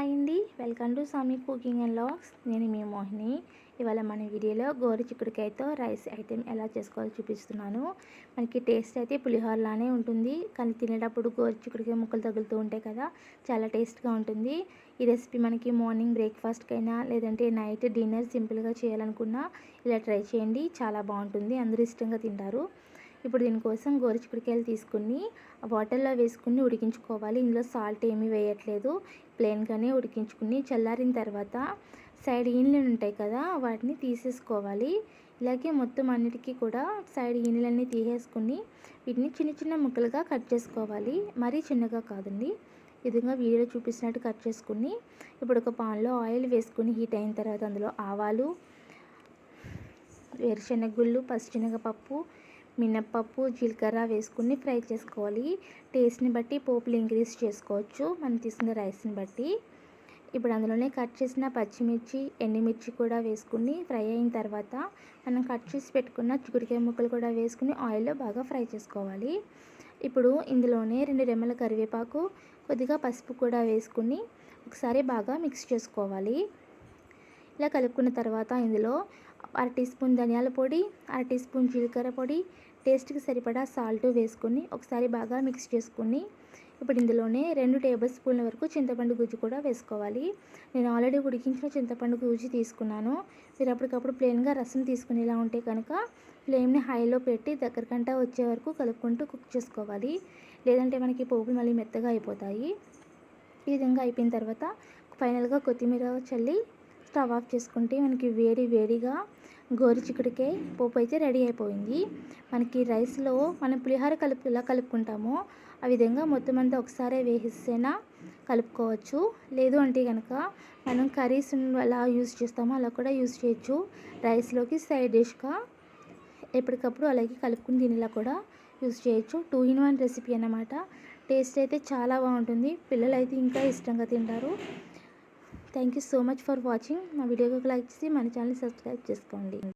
Hi అండి welcome to Swami cooking and logs నేను మీ మోహిని. ఇవాళ మన వీడియోలో గోరు చిక్కుడుకాయతో రైస్ ఐటెం ఎలా చేసుకోవాలో చూపిస్తున్నాను. మనకి టేస్ట్ అయితే పులిహోరలానే ఉంటుంది. కానీ తినేటప్పుడు గోరు చిక్కుడుకాయ ముక్కలు తగులుతూ ఉంటాయి కదా చాలా టేస్ట్గా ఉంటుంది. ఈ రెసిపీ మనకి మార్నింగ్ బ్రేక్ఫాస్ట్కైనా లేదంటే నైట్ డిన్నర్ సింపుల్గా చేయాలనుకున్నా ఇలా ట్రై చేయండి. చాలా బాగుంటుంది. అందరూ ఇష్టంగా తింటారు. ఇప్పుడు దీనికోసం గోరుచిక్కుడికాయలు తీసుకుని వాటర్లో వేసుకుని ఉడికించుకోవాలి. ఇందులో సాల్ట్ ఏమీ వేయట్లేదు. ప్లెయిన్గానే ఉడికించుకుని చల్లారిన తర్వాత సైడ్ ఈన్లు ఉంటాయి కదా వాటిని తీసేసుకోవాలి. ఇలాగే మొత్తం అన్నిటికీ కూడా సైడ్ ఈనెలన్నీ తీసేసుకుని వీటిని చిన్న చిన్న ముక్కలుగా కట్ చేసుకోవాలి. మరీ చిన్నగా కాదండి. విధంగా వీడియో చూపిస్తున్నట్టు కట్ చేసుకుని ఇప్పుడు ఒక పాన్లో ఆయిల్ వేసుకుని హీట్ అయిన తర్వాత అందులో ఆవాలు వేరుశనగ గుళ్ళు పచ్చిశనగపప్పు మినప్పప్పు జీలకర్ర వేసుకుని ఫ్రై చేసుకోవాలి. టేస్ట్ని బట్టి పోపులు ఇంక్రీజ్ చేసుకోవచ్చు. మనం తీసుకున్న రైస్ని బట్టి. ఇప్పుడు అందులోనే కట్ చేసిన పచ్చిమిర్చి ఎండుమిర్చి కూడా వేసుకుని ఫ్రై అయిన తర్వాత మనం కట్ చేసి పెట్టుకున్న చిక్కుడుకాయ ముక్కలు కూడా వేసుకుని ఆయిల్లో బాగా ఫ్రై చేసుకోవాలి. ఇప్పుడు ఇందులోనే రెండు రెమ్మల కరివేపాకు కొద్దిగా పసుపు కూడా వేసుకుని ఒకసారి బాగా మిక్స్ చేసుకోవాలి. ఇలా కలుపుకున్న తర్వాత ఇందులో అర టీ స్పూన్ ధనియాల పొడి అర టీ స్పూన్ జీలకర్ర పొడి టేస్ట్కి సరిపడా సాల్ట్ వేసుకొని ఒకసారి బాగా మిక్స్ చేసుకుని ఇప్పుడు ఇందులోనే రెండు టేబుల్ స్పూన్ల వరకు చింతపండు గుజ్జు కూడా వేసుకోవాలి. నేను ఆల్రెడీ ఉడికించిన చింతపండు గుజ్జు తీసుకున్నాను. మీరు అప్పటికప్పుడు ప్లెయిన్గా రసం తీసుకునేలా ఉంటే కనుక ఫ్లేమ్ని హైలో పెట్టి దగ్గరకంట వచ్చే వరకు కలుపుకుంటూ కుక్ చేసుకోవాలి. లేదంటే మనకి పోపులు మళ్ళీ మెత్తగా అయిపోతాయి. ఈ విధంగా అయిపోయిన తర్వాత ఫైనల్గా కొత్తిమీర చల్లి స్టవ్ ఆఫ్ చేసుకుంటే మనకి వేడి వేడిగా గోరు చిక్కుడికాయ పోపు అయితే రెడీ అయిపోయింది. మనకి రైస్లో మనం పులిహోర కలుపు ఎలా కలుపుకుంటామో ఆ విధంగా మొత్తం అంతా ఒకసారి వేసేసేనా కలుపుకోవచ్చు. లేదు అంటే కనుక మనం కర్రీస్ ఎలా యూజ్ చేస్తామో అలా కూడా యూజ్ చేయొచ్చు. రైస్లోకి సైడ్ డిష్గా ఎప్పటికప్పుడు అలాగే కలుపుకుని దీనిలా కూడా యూజ్ చేయొచ్చు. టూ ఇన్ వన్ రెసిపీ అన్నమాట. టేస్ట్ అయితే చాలా బాగుంటుంది. పిల్లలు అయితే ఇంకా ఇష్టంగా తింటారు. Thank you so much for watching మా వీడియోకి లైక్ చేసి మన ఛానల్ సబ్స్క్రైబ్ చేసుకోండి.